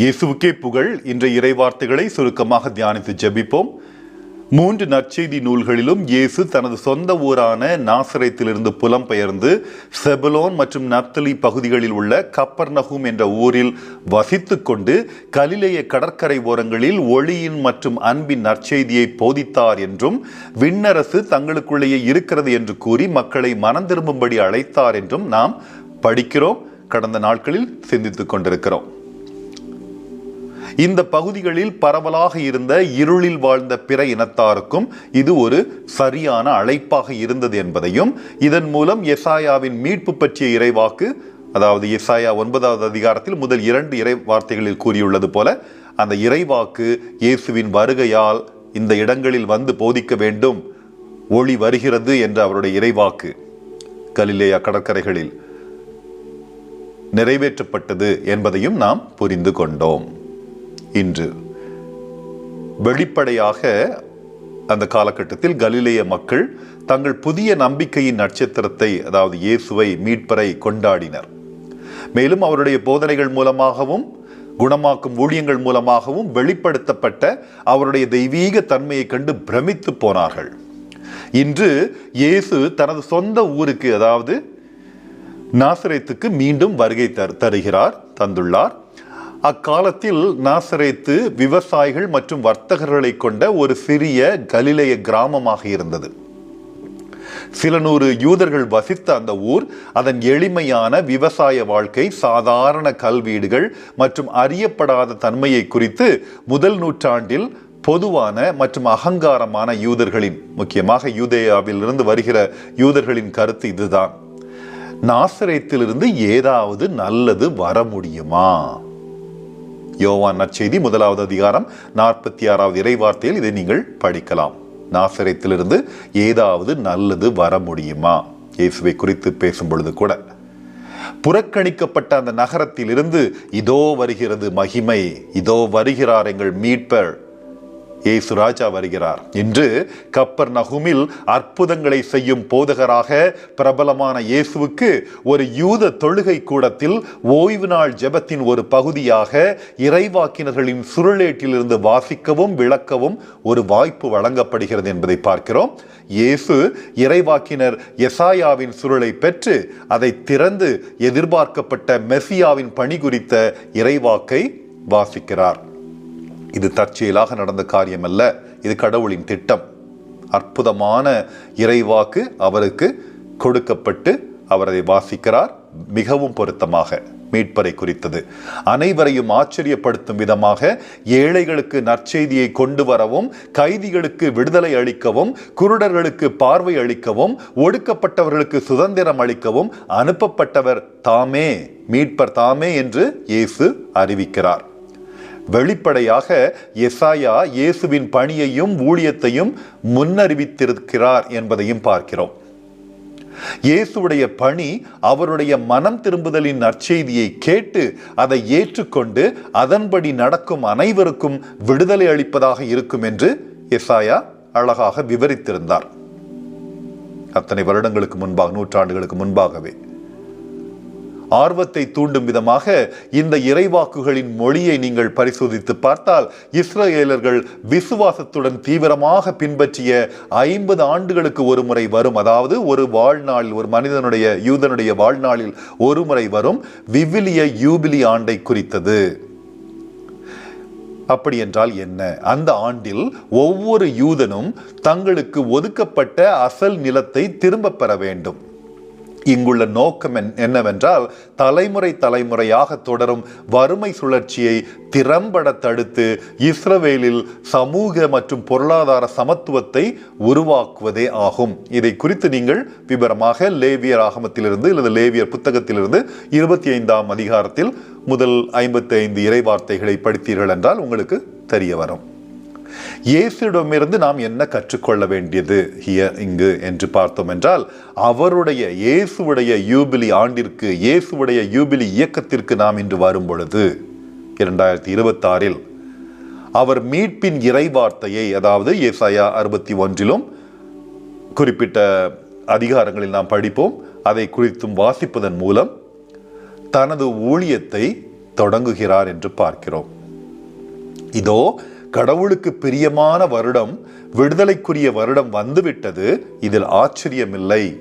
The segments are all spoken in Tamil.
இயேசுவுக்கே புகழ். இன்றைய இறைவார்த்தைகளை சுருக்கமாக தியானித்து ஜெபிப்போம். மூன்று நற்செய்தி நூல்களிலும் இயேசு தனது சொந்த ஊரான நாசரத்திலிருந்து புலம்பெயர்ந்து செபலோன் மற்றும் நப்தலி பகுதிகளில் உள்ள கப்பர்நகும் என்ற ஊரில் வசித்து கொண்டு கலிலேய கடற்கரை ஓரங்களில் ஒளியின் மற்றும் அன்பின் நற்செய்தியை போதித்தார் என்றும் விண்ணரசு தங்களுக்குள்ளேயே இருக்கிறது என்று கூறி மக்களை மனம் திரும்பும்படி அழைத்தார் என்றும் நாம் படிக்கிறோம். கடந்த நாட்களில் சிந்தித்துக் கொண்டிருக்கிறோம். இந்த பகுதிகளில் பரவலாக இருந்த இருளில் வாழ்ந்த பிற இனத்தாருக்கும் இது ஒரு சரியான அழைப்பாக இருந்தது என்பதையும் இதன் மூலம் எசாயாவின் மீட்பு பற்றிய இறைவாக்கு அதாவது எசாயா ஒன்பதாவது அதிகாரத்தில் முதல் இரண்டு இறை வார்த்தைகளில் கூறியுள்ளது போல அந்த இறைவாக்கு இயேசுவின் வருகையால் இந்த இடங்களில் வந்து போதிக்க வேண்டும் ஒளி வருகிறது என்ற அவருடைய இறைவாக்கு கலிலேயா கடற்கரைகளில் நிறைவேற்றப்பட்டது என்பதையும் நாம் புரிந்து கொண்டோம். இன்று. வெளிப்படையாக அந்த காலகட்டத்தில் கலிலேய மக்கள் தங்கள் புதிய நம்பிக்கையின் நட்சத்திரத்தை அதாவது இயேசுவை மீட்பரை கொண்டாடினர். மேலும் அவருடைய போதனைகள் மூலமாகவும் குணமாக்கும் ஊழியங்கள் மூலமாகவும் வெளிப்படுத்தப்பட்ட அவருடைய தெய்வீக தன்மையை கண்டு பிரமித்து போனார்கள். இன்று இயேசு தனது சொந்த ஊருக்கு அதாவது நாசரேத்துக்கு மீண்டும் வருகை தரு தருகிறார் தந்துள்ளார். அக்காலத்தில் நாசரேத்து விவசாயிகள் மற்றும் வர்த்தகர்களை கொண்ட ஒரு சிறிய கலிலேய கிராமமாக இருந்தது. சில நூறு யூதர்கள் வசித்த அந்த ஊர் அதன் எளிமையான விவசாய வாழ்க்கை சாதாரண கல்வீடுகள் மற்றும் அறியப்படாத தன்மையை குறித்து முதல் நூற்றாண்டில் பொதுவான மற்றும் அகங்காரமான யூதர்களின் முக்கியமாக யூதேயாவிலிருந்து வருகிற யூதர்களின் கருத்து இதுதான். நாசரேத்திலிருந்து ஏதாவது நல்லது வர முடியுமா? யோவான் நற்செய்தி முதலாவது அதிகாரம் நாற்பத்தி ஆறாவது இறைவார்த்தையில் இதை நீங்கள் படிக்கலாம். நாசரத்திலிருந்து ஏதாவது நல்லது வர முடியுமா? இயேசுவை குறித்து பேசும் பொழுது கூட. புறக்கணிக்கப்பட்ட அந்த நகரத்திலிருந்து இதோ வருகிறது மகிமை இதோ வருகிறார் எங்கள் மீட்பர். இயேசு ராஜா வருகிறார். இன்று கப்பர் நகுமில் அற்புதங்களை செய்யும் போதகராக பிரபலமான இயேசுவுக்கு ஒரு யூத தொழுகை கூடத்தில் ஓய்வு நாள் ஜெபத்தின் ஒரு பகுதியாக இறைவாக்கினர்களின் சுருளேட்டிலிருந்து வாசிக்கவும் விளக்கவும் ஒரு வாய்ப்பு வழங்கப்படுகிறது என்பதை பார்க்கிறோம். இயேசு இறைவாக்கினர் எசாயாவின் சுருளை பெற்று அதை திறந்து எதிர்பார்க்கப்பட்ட மெசியாவின் பணி குறித்த இறைவாக்கை வாசிக்கிறார். இது தற்செயலாக நடந்த காரியம் அல்ல இது கடவுளின் திட்டம். அற்புதமான இறைவாக்கு அவருக்கு கொடுக்கப்பட்டு அவர் அதை வாசிக்கிறார். மிகவும் பொருத்தமாக மீட்பரை குறித்தது. அனைவரையும் ஆச்சரியப்படுத்தும் விதமாக ஏழைகளுக்கு நற்செய்தியை கொண்டு வரவும் கைதிகளுக்கு விடுதலை அளிக்கவும் குருடர்களுக்கு பார்வை அளிக்கவும் ஒடுக்கப்பட்டவர்களுக்கு சுதந்திரம் அளிக்கவும் அனுப்பப்பட்டவர் தாமே மீட்பர் தாமே என்று இயேசு அறிவிக்கிறார். வெளிப்படையாக எசாயா இயேசுவின் பணியையும் ஊழியத்தையும் முன்னறிவித்திருக்கிறார் என்பதையும் பார்க்கிறோம். இயேசுடைய பணி அவருடைய மனம் திரும்புதலின் நற்செய்தியை கேட்டு அதை ஏற்றுக்கொண்டு அதன்படி நடக்கும் அனைவருக்கும் விடுதலை அளிப்பதாக இருக்கும் என்று எசாயா அழகாக விவரித்திருந்தார். அத்தனை வருடங்களுக்கு முன்பாக நூற்றாண்டுகளுக்கு முன்பாகவே ஆர்வத்தை தூண்டும் விதமாக இந்த இறைவாக்குகளின் மொழியை நீங்கள் பரிசோதித்து பார்த்தால் இஸ்ரேலர்கள் விசுவாசத்துடன் தீவிரமாக பின்பற்றிய ஐம்பது ஆண்டுகளுக்கு ஒரு முறை வரும். அதாவது ஒரு வாழ்நாளில் ஒரு மனிதனுடைய யூதனுடைய வாழ்நாளில் ஒரு முறை வரும். விவிலிய யூபிலி ஆண்டை குறித்தது. அப்படி என்றால் என்ன? அந்த ஆண்டில் ஒவ்வொரு யூதனும் தங்களுக்கு ஒதுக்கப்பட்ட அசல் நிலத்தை திரும்ப பெற வேண்டும். இங்குள்ள நோக்கம் என்னவென்றால் தலைமுறை தலைமுறையாக தொடரும் வறுமை சுழற்சியை திறம்பட தடுத்து இஸ்ரவேலில் சமூக மற்றும் பொருளாதார சமத்துவத்தை உருவாக்குவதே ஆகும். இதை குறித்து நீங்கள் விவரமாக லேவியர் ஆகமத்திலிருந்து அல்லது லேவியர் புத்தகத்திலிருந்து இருபத்தி ஐந்தாம் அதிகாரத்தில் முதல் ஐம்பத்தி ஐந்து இறைவார்த்தைகளை படித்தீர்கள் என்றால் உங்களுக்கு தெரிய வரும். இயேசுடமிருந்து நாம் என்ன கற்றுக்கொள்ள வேண்டியது? ஹியர் இங்கு என்று பார்த்தோம் என்றால் அவருடைய இயேசுவுடைய யூபிலி ஆண்டிற்கு இயேசுவுடைய யூபிலி இயக்கத்திற்கு நாம் இன்று வரும் பொழுது இரண்டாயிரத்தி இருபத்தாறில் அவர் மீட்பின் இறைவார்த்தையை அதாவது ஏசாயா அறுபத்தி ஒன்றிலும் குறிப்பிட்ட அதிகாரங்களில் நாம் படிப்போம். அதை குறித்தும் வாசிப்பதன் மூலம் தனது ஊழியத்தை தொடங்குகிறார் என்று பார்க்கிறோம். இதோ கடவுளுக்கு பிரியமான வருடம் விடுதலைக்குரிய வருடம் வந்துவிட்டது. இதில் ஆச்சரியமில்லை.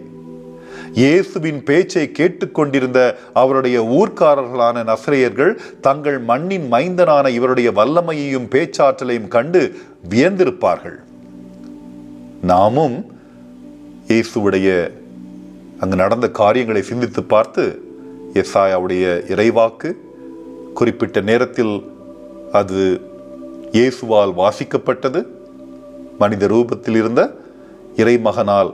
இயேசுவின் பேச்சை கேட்டுக்கொண்டிருந்த அவருடைய ஊர்க்காரர்களான நசிரியர்கள் தங்கள் மண்ணின் மைந்தனான இவருடைய வல்லமையையும் பேச்சாற்றலையும் கண்டு வியந்திருப்பார்கள். நாமும் இயேசுவுடைய அங்கு நடந்த காரியங்களை சிந்தித்து பார்த்து எஸ்ஆயாவுடைய இறைவாக்கு குறிப்பிட்ட நேரத்தில் அது இயேசுவால் வாசிக்கப்பட்டது. மனித ரூபத்தில் இருந்த இறைமகனால்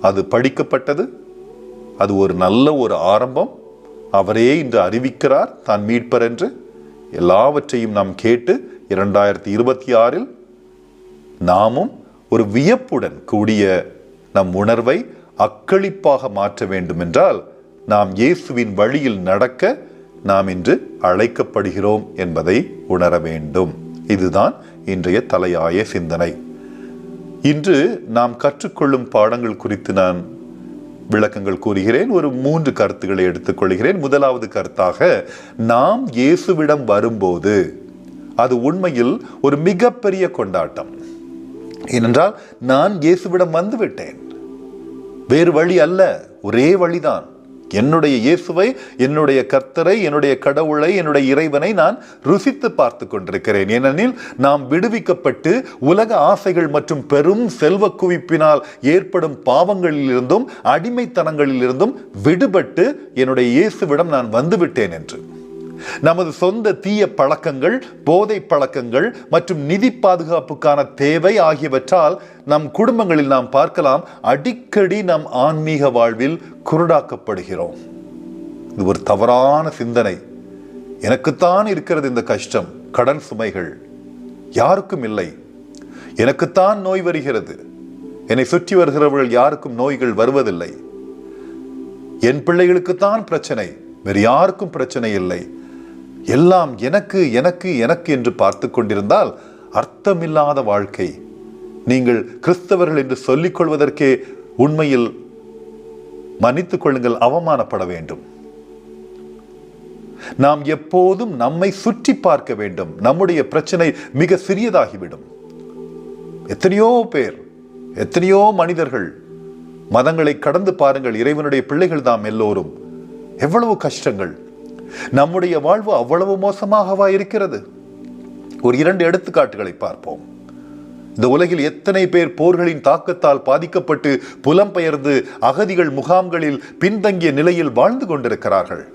அது படிக்கப்பட்டது. அது ஒரு நல்ல ஒரு ஆரம்பம். அவரே இன்று அறிவிக்கிறார் தான் மீட்பர் என்று. எல்லாவற்றையும் நாம் கேட்டு இரண்டாயிரத்தி இருபத்தி ஆறில் நாமும் ஒரு வியப்புடன் கூடிய நம் உணர்வை அக்களிப்பாக மாற்ற வேண்டும் என்றால் நாம் இயேசுவின் வழியில் நடக்க நாம் இன்று அழைக்கப்படுகிறோம் என்பதை உணர வேண்டும். இதுதான் இன்றைய தலையாய சிந்தனை. இன்று நாம் கற்றுக்கொள்ளும் பாடங்கள் குறித்து நான் விளக்கங்கள் கூறுகிறேன். ஒரு மூன்று கருத்துக்களை எடுத்துக்கொள்கிறேன் முதலாவது கருத்தாக நாம் இயேசுவிடம் வரும்போது அது உண்மையில் ஒரு மிகப்பெரிய கொண்டாட்டம். ஏனென்றால் நான் இயேசுவிடம் வந்துவிட்டேன். வேறு வழி அல்ல ஒரே வழிதான். என்னுடைய இயேசுவை என்னுடைய கர்த்தரை என்னுடைய கடவுளை என்னுடைய இறைவனை நான் ருசித்து பார்த்து கொண்டிருக்கிறேன். ஏனெனில் நாம் விடுவிக்கப்பட்டு உலக ஆசைகள் மற்றும் பெரும் செல்வ குவிப்பினால் ஏற்படும் பாவங்களிலிருந்தும் அடிமைத்தனங்களிலிருந்தும் விடுபட்டு என்னுடைய இயேசுவிடம் நான் வந்துவிட்டேன் என்று. நமது சொந்த தீய பழக்கங்கள் போதை பழக்கங்கள் மற்றும் நிதி பாதுகாப்புக்கான தேவை ஆகியவற்றால் நம் குடும்பங்களில் நாம் பார்க்கலாம் அடிக்கடி நம் ஆன்மீக வாழ்வில் குருடாக்கப்படுகிறோம். இது ஒரு தவறான சிந்தனை. எனக்குத்தான் இருக்கிறது இந்த கஷ்டம் கடன் சுமைகள். யாருக்கும் இல்லை. எனக்குத்தான் நோய் வருகிறது. என்னை சுற்றி வருகிறவர்கள் யாருக்கும் நோய்கள் வருவதில்லை. என் பிள்ளைகளுக்குத்தான் பிரச்சனை வேறு யாருக்கும் பிரச்சனை இல்லை. எல்லாம் எனக்கு எனக்கு எனக்கு என்று பார்த்து கொண்டிருந்தால் அர்த்தமில்லாத வாழ்க்கை. நீங்கள் கிறிஸ்தவர்கள் என்று சொல்லிக் கொள்வதற்கே உண்மையில் மன்னித்துக் கொள்ளுங்கள் அவமானப்பட வேண்டும். நாம் எப்போதும் நம்மை சுற்றி பார்க்க வேண்டும். நம்முடைய பிரச்சனை மிக சிறியதாகிவிடும். எத்தனையோ பேர் எத்தனையோ மனிதர்கள் மதங்களை கடந்து பாருங்கள் இறைவனுடைய பிள்ளைகள் தாம் எல்லோரும். எவ்வளவு கஷ்டங்கள். நம்முடைய வாழ்வு அவ்வளவு மோசமாகவா இருக்கிறது? ஒரு இரண்டு எடுத்துக்காட்டுகளை பார்ப்போம். இந்த உலகில் எத்தனை பேர் போர்களின் தாக்கத்தால் பாதிக்கப்பட்டு புலம்பெயர்ந்து அகதிகள் முகாம்களில் பின்தங்கிய நிலையில் வாழ்ந்து கொண்டிருக்கிறார்கள்?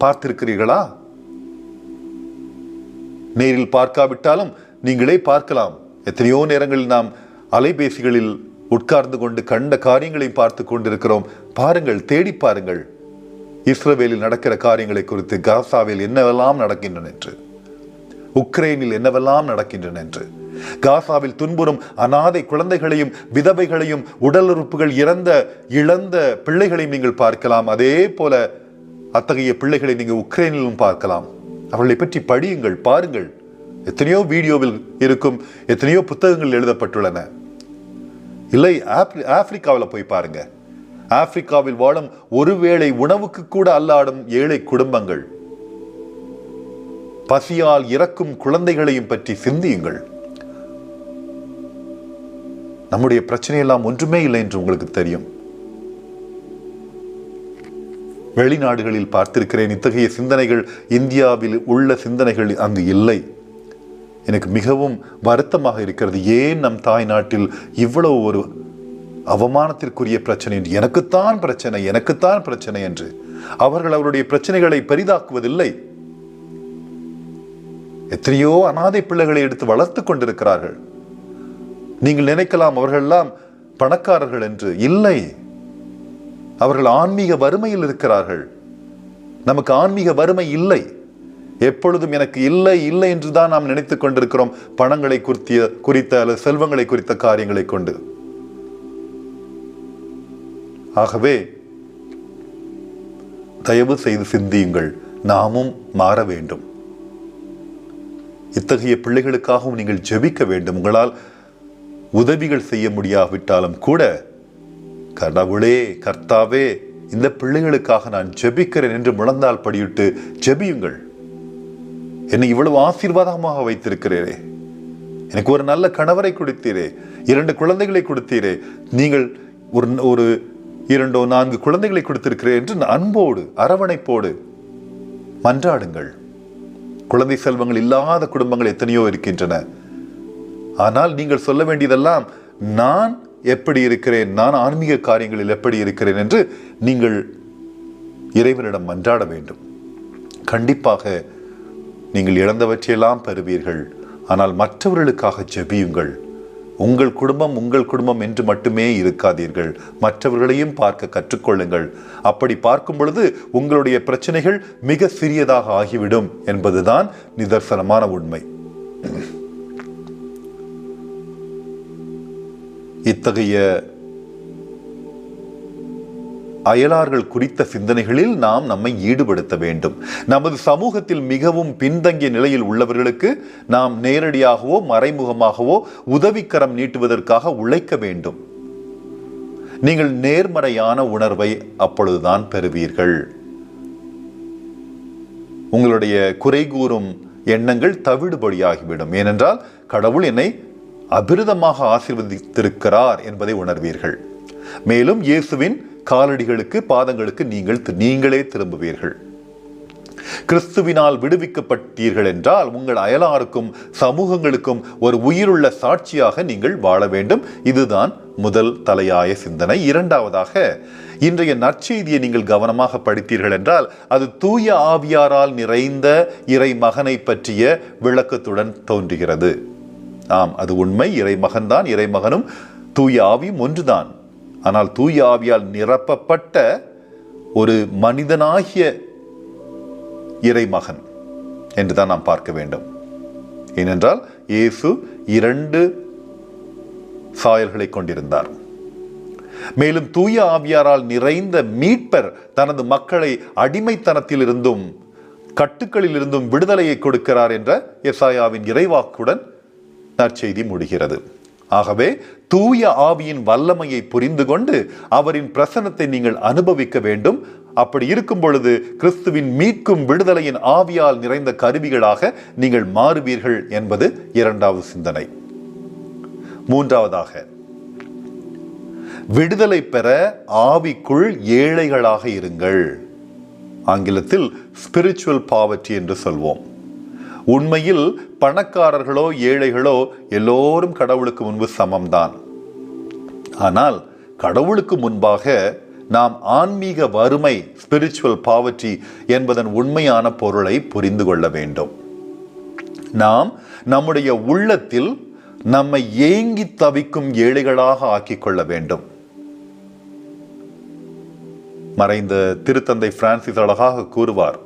பார்த்திருக்கிறீர்களா? நேரில் பார்க்காவிட்டாலும் நீங்களே பார்க்கலாம். எத்தனையோ நேரங்களில் நாம் அலைபேசிகளில் உட்கார்ந்து கொண்டு கண்ட காரியங்களை பார்த்து கொண்டிருக்கிறோம். பாருங்கள் தேடி பாருங்கள். இஸ்ரவேலில் நடக்கிற காரியங்களை குறித்து காசாவில் என்னவெல்லாம் நடக்கின்றன என்று? உக்ரைனில் என்னவெல்லாம் நடக்கின்றன என்று? காசாவில் துன்புறும் அனாதை குழந்தைகளையும் விதவைகளையும் உடல் உறுப்புகள் இறந்த இழந்த பிள்ளைகளையும் நீங்கள் பார்க்கலாம். அதே போல அத்தகைய பிள்ளைகளை நீங்கள் உக்ரைனிலும் பார்க்கலாம். அவர்களை பற்றி படியுங்கள் பாருங்கள். எத்தனையோ வீடியோவில் இருக்கும் எத்தனையோ புத்தகங்கள் எழுதப்பட்டுள்ளன. இல்லை ஆப்ரி ஆப்பிரிக்காவில் போய் பாருங்கள் ஆப்பிரிக்காவில் வாழும் ஒருவேளை உணவுக்கு கூட அல்லாடும் ஏழை குடும்பங்கள். பசியால் இறக்கும் குழந்தைகளையும் பற்றி சிந்தியுங்கள். நம்முடைய பிரச்சனையெல்லாம் ஒன்றுமே இல்லை என்று உங்களுக்கு தெரியும். வெளிநாடுகளில் பார்த்திருக்கிறேன் இத்தகைய சிந்தனைகள் இந்தியாவில் உள்ள சிந்தனைகள் அங்கு இல்லை. எனக்கு மிகவும் வருத்தமாக இருக்கிறது. ஏன் நம் தாய் நாட்டில் இவ்வளவு ஒரு அவமானத்திற்குரிய பிரச்சனை என்று எனக்குத்தான் பிரச்சனை எனக்குத்தான் பிரச்சனை என்று அவர்கள் அவருடைய பிரச்சனைகளை பெரிதாக்குவதில்லை. எத்தனையோ அனாதை பிள்ளைகளை எடுத்து வளர்த்து கொண்டிருக்கிறார்கள். நீங்கள் நினைக்கலாம் அவர்களெல்லாம் பணக்காரர்கள் என்று. இல்லை. அவர்கள் ஆன்மீக வறுமையில் இருக்கிறார்கள். நமக்கு ஆன்மீக வறுமை இல்லை. எப்பொழுதும் எனக்கு இல்லை இல்லை என்று தான் நாம் நினைத்துக் கொண்டிருக்கிறோம். பணங்களை குறித்த குறித்த அல்லது செல்வங்களை குறித்த காரியங்களை கொண்டு. ஆகவே தயவு செய்து சிந்தியுங்கள். நாமும் மாற வேண்டும். இத்தகைய பிள்ளைகளுக்காகவும் நீங்கள் ஜெபிக்க வேண்டும். உங்களால் உதவிகள் செய்ய முடியாவிட்டாலும் கூட கடவுளே கர்த்தாவே இந்த பிள்ளைகளுக்காக நான் ஜெபிக்கிறேன் என்று முழந்தால் படியிட்டு ஜெபியுங்கள். என்னை இவ்வளவு ஆசீர்வாதமாக வைத்திருக்கிறீரே. எனக்கு ஒரு நல்ல கணவரை கொடுத்தீரே. இரண்டு குழந்தைகளை கொடுத்தீரே. நீங்கள் ஒரு ஒரு இரண்டோ நான்கு குழந்தைகளை கொடுத்திருக்கிறேன் என்று அன்போடு அரவணைப்போடு மன்றாடுங்கள். குழந்தை செல்வங்கள் இல்லாத குடும்பங்கள் எத்தனையோ இருக்கின்றன. ஆனால் நீங்கள் சொல்ல வேண்டியதெல்லாம் நான் எப்படி இருக்கிறேன் நான் ஆன்மீக காரியங்களில் எப்படி இருக்கிறேன் என்று நீங்கள் இறைவனிடம் மன்றாட வேண்டும். கண்டிப்பாக நீங்கள் இழந்தவற்றையெல்லாம் பெறுவீர்கள் ஆனால் மற்றவர்களுக்காக ஜெபியுங்கள். உங்கள் குடும்பம் உங்கள் குடும்பம் என்று மட்டுமே இருக்காதீர்கள். மற்றவர்களையும் பார்க்க கற்றுக்கொள்ளுங்கள். அப்படி பார்க்கும் பொழுது உங்களுடைய பிரச்சனைகள் மிக சிறியதாக ஆகிவிடும் என்பதுதான் நிதர்சனமான உண்மை. இத்தகைய அயலார்கள் குறித்த சிந்தனைகளில் நாம் நம்மை ஈடுபடுத்த வேண்டும். நமது சமூகத்தில் மிகவும் பின்தங்கிய நிலையில் உள்ளவர்களுக்கு நாம் நேரடியாகவோ மறைமுகமாகவோ உதவிக்கரம் நீட்டுவதற்காக உழைக்க வேண்டும். நீங்கள் நேர்மறையான உணர்வை அப்பொழுதுதான் பெறுவீர்கள். உங்களுடைய குறை கூறும் எண்ணங்கள் தவிடுபடியாகிவிடும். ஏனென்றால் கடவுள் என்னை அபிரதமாக ஆசிர்வதித்திருக்கிறார் என்பதை உணர்வீர்கள். மேலும் இயேசுவின் காலடிகளுக்கு பாதங்களுக்கு நீங்கள் நீங்களே திரும்புவீர்கள். கிறிஸ்துவினால் விடுவிக்கப்பட்டீர்கள் என்றால் உங்கள் அயலாருக்கும் சமூகங்களுக்கும் ஒரு உயிருள்ள சாட்சியாக நீங்கள் வாழ வேண்டும். இதுதான் முதல் தலையாய சிந்தனை. இரண்டாவதாக இன்றைய நற்செய்தியை நீங்கள் கவனமாக படித்தீர்கள் என்றால் அது தூய ஆவியாரால் நிறைந்த இறை மகனை பற்றிய விளக்கத்துடன் தோன்றுகிறது. ஆம் அது உண்மை. இறைமகன்தான் இறைமகனும் தூய ஆவியும் ஒன்றுதான். ஆனால் தூய ஆவியால் நிரப்பப்பட்ட ஒரு மனிதனாகிய இறைமகன் என்றுதான் நாம் பார்க்க வேண்டும். ஏனென்றால் இயேசு இரண்டு சாயல்களை கொண்டிருந்தார். மேலும் தூய ஆவியாரால் நிறைந்த மீட்பர் தனது மக்களை அடிமைத்தனத்திலிருந்தும் கட்டுக்களிலிருந்தும் விடுதலையை கொடுக்கிறார் என்ற எசாயாவின் இறைவாக்குடன் நற்செய்தி முடிகிறது. ஆகவே தூய ஆவியின் வல்லமையை புரிந்து கொண்டு அவரின் பிரசனத்தை நீங்கள் அனுபவிக்க வேண்டும். அப்படி இருக்கும் பொழுது கிறிஸ்துவின் மீட்கும் விடுதலையின் ஆவியால் நிறைந்த கருவிகளாக நீங்கள் மாறுவீர்கள் என்பது இரண்டாவது சிந்தனை. மூன்றாவதாக விடுதலை பெற ஆவிக்குள் ஏழைகளாக இருங்கள். ஆங்கிலத்தில் ஸ்பிரிச்சுவல் பாவர்ட்டி என்று சொல்வோம். உண்மையில் பணக்காரர்களோ ஏழைகளோ எல்லோரும் கடவுளுக்கு முன்பு சமம்தான். ஆனால் கடவுளுக்கு முன்பாக நாம் ஆன்மீக வறுமை ஸ்பிரிச்சுவல் பாவர்ட்டி என்பதன் உண்மையான பொருளை புரிந்து கொள்ள வேண்டும். நாம் நம்முடைய உள்ளத்தில் நம்மை ஏங்கி தவிக்கும் ஏழைகளாக ஆக்கிக் கொள்ள வேண்டும். மறைந்த திருத்தந்தை பிரான்சிஸ் அழகாக கூறுவார்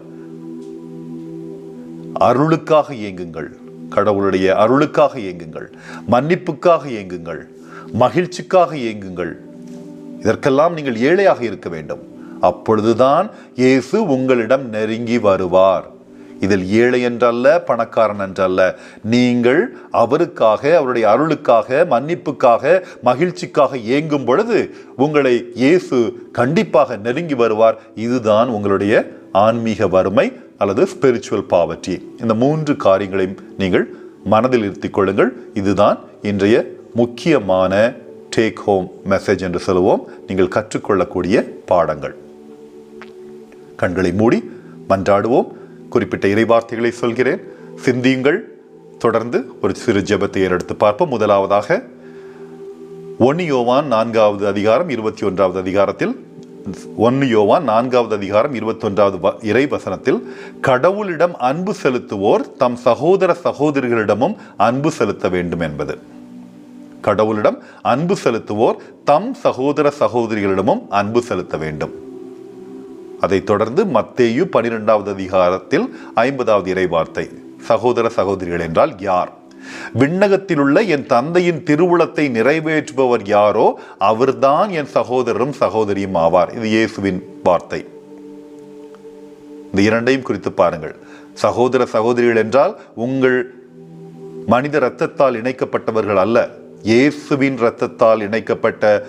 அருளுக்காக இயங்குங்கள். கடவுளுடைய அருளுக்காக இயங்குங்கள். மன்னிப்புக்காக இயங்குங்கள். மகிழ்ச்சிக்காக இயங்குங்கள். இதற்கெல்லாம் நீங்கள் ஏழையாக இருக்க வேண்டும். அப்பொழுதுதான் இயேசு உங்களிடம் நெருங்கி வருவார். இதில் ஏழை என்றல்ல பணக்காரன் என்றல்ல. நீங்கள் அவருக்காக அவருடைய அருளுக்காக மன்னிப்புக்காக மகிழ்ச்சிக்காக ஏங்கும் பொழுது உங்களை இயேசு கண்டிப்பாக நெருங்கி வருவார். இதுதான் உங்களுடைய ஆன்மீக வறுமை. அல்லது ஸ்பிரிச்சுவல் பாவர்ட்டி இந்த மூன்று காரியங்களையும் நீங்கள் மனதில் இருத்திக் கொள்ளுங்கள். இதுதான் இன்றைய முக்கியமான டேக் ஹோம் மெசேஜ் என்று சொல்லுவோம். நீங்கள் கற்றுக்கொள்ளக்கூடிய பாடங்கள். கண்களை மூடி மன்றாடுவோம். குறிப்பிட்ட இறைவார்த்தைகளை சொல்கிறேன். சிந்தியுங்கள். தொடர்ந்து ஒரு சிறு ஜெபத்தை ஏறெடுத்து பார்ப்போம். முதலாவதாக ஒன்னியோவான் நான்காவது அதிகாரம் இருபத்தி ஒன்றாவது அதிகாரத்தில் ஒன்னு யோவான் நான்காவது அதிகாரம் இருபத்தொன்றாவது வ- இறை வசனத்தில் கடவுளிடம் அன்பு செலுத்துவோர் தம் சகோதர சகோதரிகளிடமும் அன்பு செலுத்த வேண்டும் என்பது. கடவுளிடம் அன்பு செலுத்துவோர் தம் சகோதர சகோதரிகளிடமும் அன்பு செலுத்த வேண்டும். அதைத் தொடர்ந்து மத்தேயு பனிரெண்டாவது அதிகாரத்தில் ஐம்பதாவது இறைவார்த்தை. சகோதர சகோதரிகள் என்றால் யார்? விண்ணகத்திலுள்ள என் தந்தையின் திருவுளத்தை நிறைவேற்றுபவர் யாரோ அவர்தான் என் சகோதரரும் சகோதரியும் ஆவார். இது இயேசுவின் வார்த்தை. இந்த இரண்டையும் குறித்து பாருங்கள். சகோதர சகோதரிகள் என்றால் உங்கள் மனித இரத்தத்தால் இணைக்கப்பட்டவர்கள் அல்ல. இயேசுவின் இரத்தத்தால் இணைக்கப்பட்ட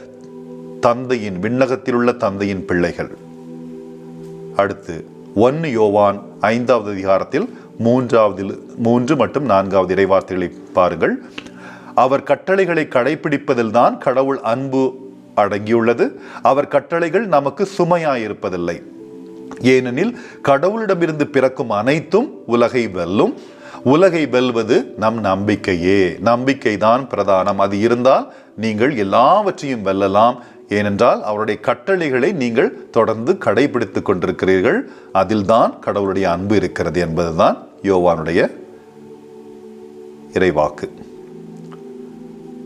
தந்தையின் விண்ணகத்தில் உள்ள தந்தையின் பிள்ளைகள். அடுத்து ஒன்னு யோவான் ஐந்தாவது அதிகாரத்தில் மூன்றாவது மூன்று மற்றும் நான்காவது இறைவார்த்தைகளை பாருங்கள். அவர் கட்டளைகளை கடைபிடிப்பதில்தான் கடவுள் அன்பு அடங்கியுள்ளது. அவர் கட்டளைகள் நமக்கு சுமையாயிருப்பதில்லை. ஏனெனில் கடவுளிடமிருந்து பிறக்கும் அனைத்தும் உலகை வெல்லும். உலகை வெல்வது நம் நம்பிக்கையே. நம்பிக்கைதான் பிரதானம். அது இருந்தால் நீங்கள் எல்லாவற்றையும் வெல்லலாம். ஏனென்றால் அவருடைய கட்டளைகளை நீங்கள் தொடர்ந்து கடைபிடித்து கொண்டிருக்கிறீர்கள். அதில்தான் கடவுளுடைய அன்பு இருக்கிறது என்பதுதான் யோவானுடைய இறைவாக்கு.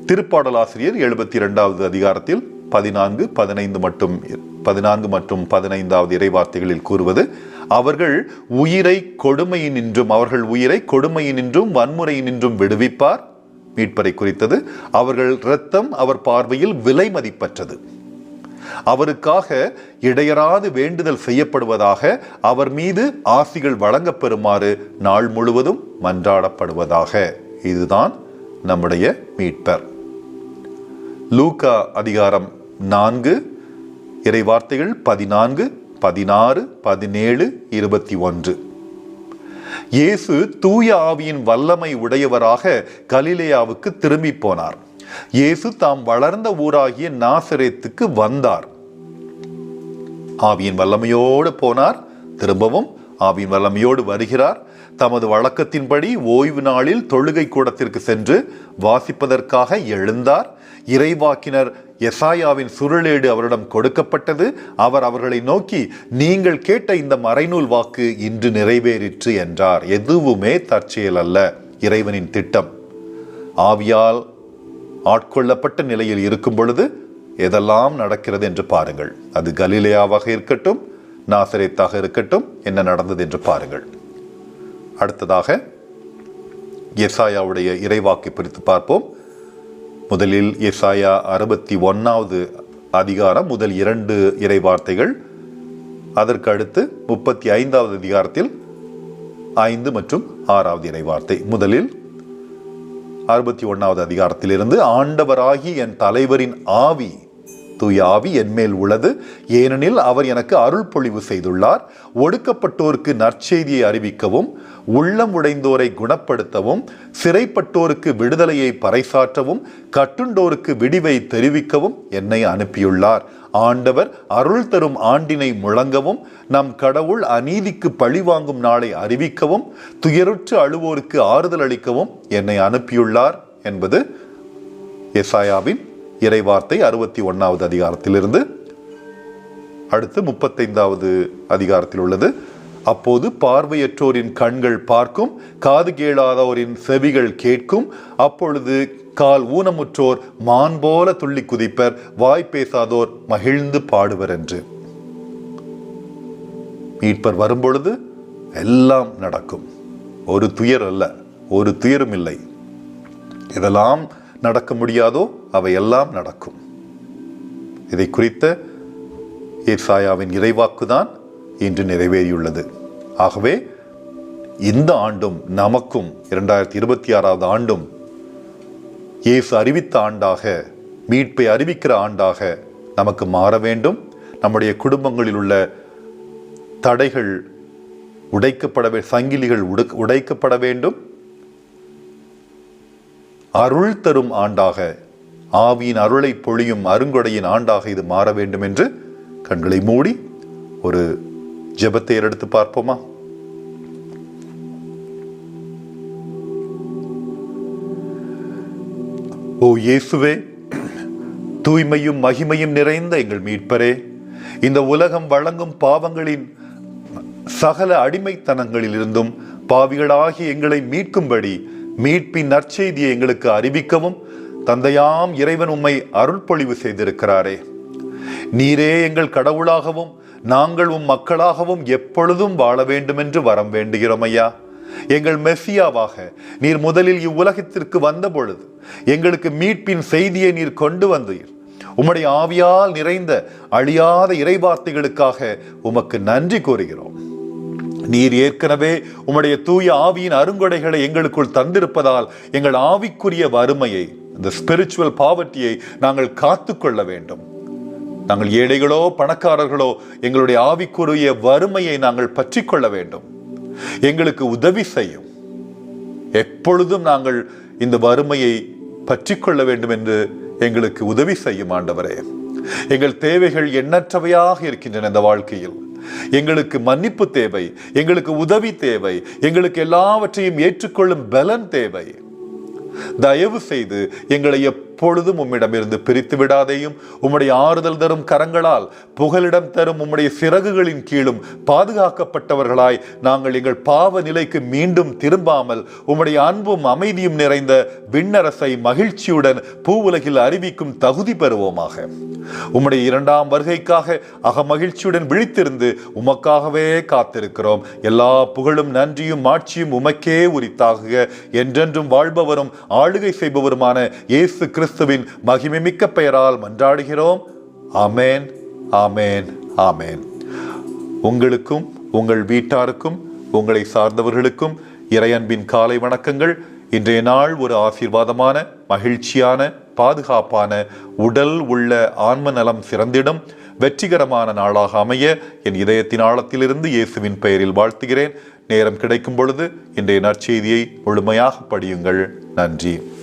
திருப்பாடல் ஆசிரியர் எழுபத்தி இரண்டாவது அதிகாரத்தில் பதினான்கு பதினைந்து மட்டும் பதினான்கு மற்றும் பதினைந்தாவது இறைவார்த்தைகளில் கூறுவது அவர்கள் உயிரை கொடுமையினின்றும் அவர்கள் உயிரை கொடுமையினின்றும் வன்முறையினின்றும் விடுவிப்பார். மீட்பரை குறித்தது அவர்கள் இரத்தம் அவர் பார்வையில் விலை மதிப்பற்றது. அவருக்காக இடையராது வேண்டுதல் செய்யப்படுவதாக அவர் மீது ஆசிகள் வழங்கப்பெறுமாறு நாள் முழுவதும் மன்றாடப்படுவதாக. இதுதான் நம்முடைய மீட்பர். லூகா அதிகாரம் நான்கு இறை வார்த்தைகள் பதினான்கு பதினாறு பதினேழு இருபத்தி ஒன்று. இயேசு தூய ஆவியின் வல்லமை உடையவராக கலிலேயாவுக்கு திரும்பி போனார். இயேசு தாம் வளர்ந்த ஊராகிய நாசரேத்துக்கு வந்தார். ஆவியின் வல்லமையோடு போனார். திரும்பவும் ஆவியின் வல்லமையோடு வருகிறார். தமது வழக்கத்தின்படி ஓய்வு நாளில் தொழுகை கூடத்திற்கு சென்று வாசிப்பதற்காக எழுந்தார். இறைவாக்கினர் எசாயாவின் சுருளேடு அவரிடம் கொடுக்கப்பட்டது. அவர் அவர்களை நோக்கி நீங்கள் கேட்ட இந்த மறைநூல் வாக்கு இன்று நிறைவேறிற்று என்றார். எதுவுமே தற்செயல் அல்ல. இறைவனின் திட்டம். ஆவியால் ஆட்கொள்ளப்பட்ட நிலையில் இருக்கும் பொழுது எதெல்லாம் நடக்கிறது என்று பாருங்கள். அது கலிலேயாவாக இருக்கட்டும் நாசரேத்தாக இருக்கட்டும் என்ன நடந்தது என்று பாருங்கள். அடுத்ததாக எசாயாவுடைய இறைவாக்கை பிரித்து பார்ப்போம். முதலில் எசாயா அறுபத்தி ஒன்றாவது அதிகாரம் முதல் இரண்டு இறைவார்த்தைகள். அதற்கு அடுத்து முப்பத்தி ஐந்தாவது அதிகாரத்தில் ஐந்து மற்றும் ஆறாவது இறைவார்த்தை. முதலில் அறுபத்தி ஒன்றாவது அதிகாரத்திலிருந்து ஆண்டவராகி என் தலைவரின் ஆவி தூய ஆவி என்மேல் உள்ளது. ஏனெனில் அவர் எனக்கு அருள் பொழிவு செய்துள்ளார். ஒடுக்கப்பட்டோருக்கு நற்செய்தியை அறிவிக்கவும் உள்ளம் உடைந்தோரை குணப்படுத்தவும் சிறைப்பட்டோருக்கு விடுதலையை பறைசாற்றவும் கட்டுண்டோருக்கு விடிவை தெரிவிக்கவும் என்னை அனுப்பியுள்ளார். ஆண்டவர் அருள் தரும் ஆண்டினை முழங்கவும் நம் கடவுள் அநீதிக்கு பழிவாங்கும் நாளை அறிவிக்கவும் துயருற்று அழுவோருக்கு ஆறுதல் அளிக்கவும் என்னை அனுப்பியுள்ளார் என்பது எசாயாவின் இறைவார்த்தை அறுபத்தி ஒன்னாவது அதிகாரத்திலிருந்து அடுத்து முப்பத்தைந்தாவது அதிகாரத்தில் உள்ளது. அப்போது பார்வையற்றோரின் கண்கள் பார்க்கும் காது கேளாதோரின் செவிகள் கேட்கும். அப்பொழுது கால் ஊனமுற்றோர் மான் போல துள்ளி குதிப்பர் வாய் பேசாதோர் மகிழ்ந்து பாடுவர் என்று. மீட்பர் வரும்பொழுது எல்லாம் நடக்கும். ஒரு துயர் அல்ல ஒரு துயரும் இல்லை. இதெல்லாம் நடக்க முடியாதோ அவை எல்லாம் நடக்கும். இதை குறித்த ஏசாயாவின் இறைவாக்குதான் இன்று நிறைவேறியுள்ளது. ஆகவே இந்த ஆண்டும் நமக்கும் இரண்டாயிரத்தி இருபத்தி ஆறாவது ஆண்டும் இயேசு அறிவித்த ஆண்டாக மீட்பை அறிவிக்கிற ஆண்டாக நமக்கு மாற வேண்டும். நம்முடைய குடும்பங்களில் உள்ள தடைகள் உடைக்கப்பட வே- சங்கிலிகள் உடைக்கப்பட வேண்டும். அருள் தரும் ஆண்டாக ஆவியின் அருளை பொழியும் அருங்கொடையின் ஆண்டாக இது மாற வேண்டும் என்று கண்களை மூடி ஒரு ஜெபத்தை எடுத்து பார்ப்போமா? ஓ இயேசுவே தூய்மையும் மகிமையும் நிறைந்த எங்கள் மீட்பரே இந்த உலகம் வழங்கும் பாவங்களின் சகல அடிமைத்தனங்களிலிருந்தும் பாவிகளாகி எங்களை மீட்கும்படி மீட்பின் நற்செய்தியை எங்களுக்கு அறிவிக்கவும் தந்தையாம் இறைவன் உம்மை அருள்பொழிவு செய்திருக்கிறாரே. நீரே எங்கள் கடவுளாகவும் நாங்கள் உம் மக்களாகவும் எப்பொழுதும் வாழ வேண்டுமென்று வரம் வேண்டுகிறோம் ஐயா. எங்கள் மெஸ்ஸியாவாக நீர் முதலில் இவ்வுலகத்திற்கு வந்த பொழுது எங்களுக்கு மீட்பின் செய்தியை நீர் கொண்டு வந்தீர். உம்முடைய ஆவியால் நிறைந்த அழியாத இறைவார்த்தைகளுக்காக உமக்கு நன்றி கூறுகிறோம். நீர் ஏற்கனவே உம்முடைய தூய ஆவியின் அருங்கொடைகளை எங்களுக்குள் தந்திருப்பதால் எங்கள் ஆவிக்குரிய வறுமையை இந்த ஸ்பிரிச்சுவல் பாவர்ட்டியை நாங்கள் காத்துக்கொள்ள வேண்டும். நாங்கள் ஏழைகளோ பணக்காரர்களோ எங்களுடைய ஆவிக்குரிய வறுமையை நாங்கள் பற்றி கொள்ள வேண்டும். எங்களுக்கு உதவி செய்யும். எப்பொழுதும் நாங்கள் இந்த வறுமையை பற்றிக்கொள்ள வேண்டும் என்று எங்களுக்கு உதவி செய்யும் ஆண்டவரே. எங்கள் தேவைகள் எண்ணற்றவையாக இருக்கின்றன இந்த வாழ்க்கையில். எங்களுக்கு மன்னிப்பு தேவை எங்களுக்கு உதவி தேவை எங்களுக்கு எல்லாவற்றையும் ஏற்றுக்கொள்ளும் பலன் தேவை. தயவு செய்து எங்களை எப்பொழுதும் உம்மிடமிருந்து பிரித்து விடாதேயும் உம்முடைய ஆறுதல் தரும் கரங்களால் புகலிடம் தரும் உம்முடைய சிறகுகளின் கீழும் பாதுகாக்கப்பட்டவர்களாய் நாங்கள் எங்கள் பாவ நிலைக்கு மீண்டும் திரும்பாமல் உம்முடைய அன்பும் அமைதியும் நிறைந்த விண்ணரசை மகிழ்ச்சியுடன் பூவுலகில் அறிவிக்கும் தகுதி பெறுவோமாக. உம்முடைய இரண்டாம் வருகைக்காக அகமகிழ்ச்சியுடன் விழித்திருந்து உமக்காகவே காத்திருக்கிறோம். எல்லா புகழும் நன்றியும் ஆட்சியும் உமக்கே உரித்தாகுக. என்றென்றும் வாழ்பவரும் ஆளுகை செய்பவருமான இயேசு கிறிஸ்துவின் மகிமைமிக்க பெயரால் மன்றாடுகிறோம். ஆமேன் ஆமேன் ஆமேன். உங்களுக்கும் உங்கள் வீட்டாருக்கும் உங்களை சார்ந்தவர்களுக்கும் இறையன்பின் காலை வணக்கங்கள். இன்றைய நாள் ஒரு ஆசீர்வாதமான மகிழ்ச்சியான பாதுகாப்பான உடல் உள்ள ஆன்ம நலம் சிறந்திடும் வெற்றிகரமான நாளாக அமைய என் இதயத்தின் ஆழத்திலிருந்து இயேசுவின் பெயரில் வாழ்த்துகிறேன். நேரம் கிடைக்கும் பொழுது இன்றைய நற்செய்தியை முழுமையாக படியுங்கள். நன்றி.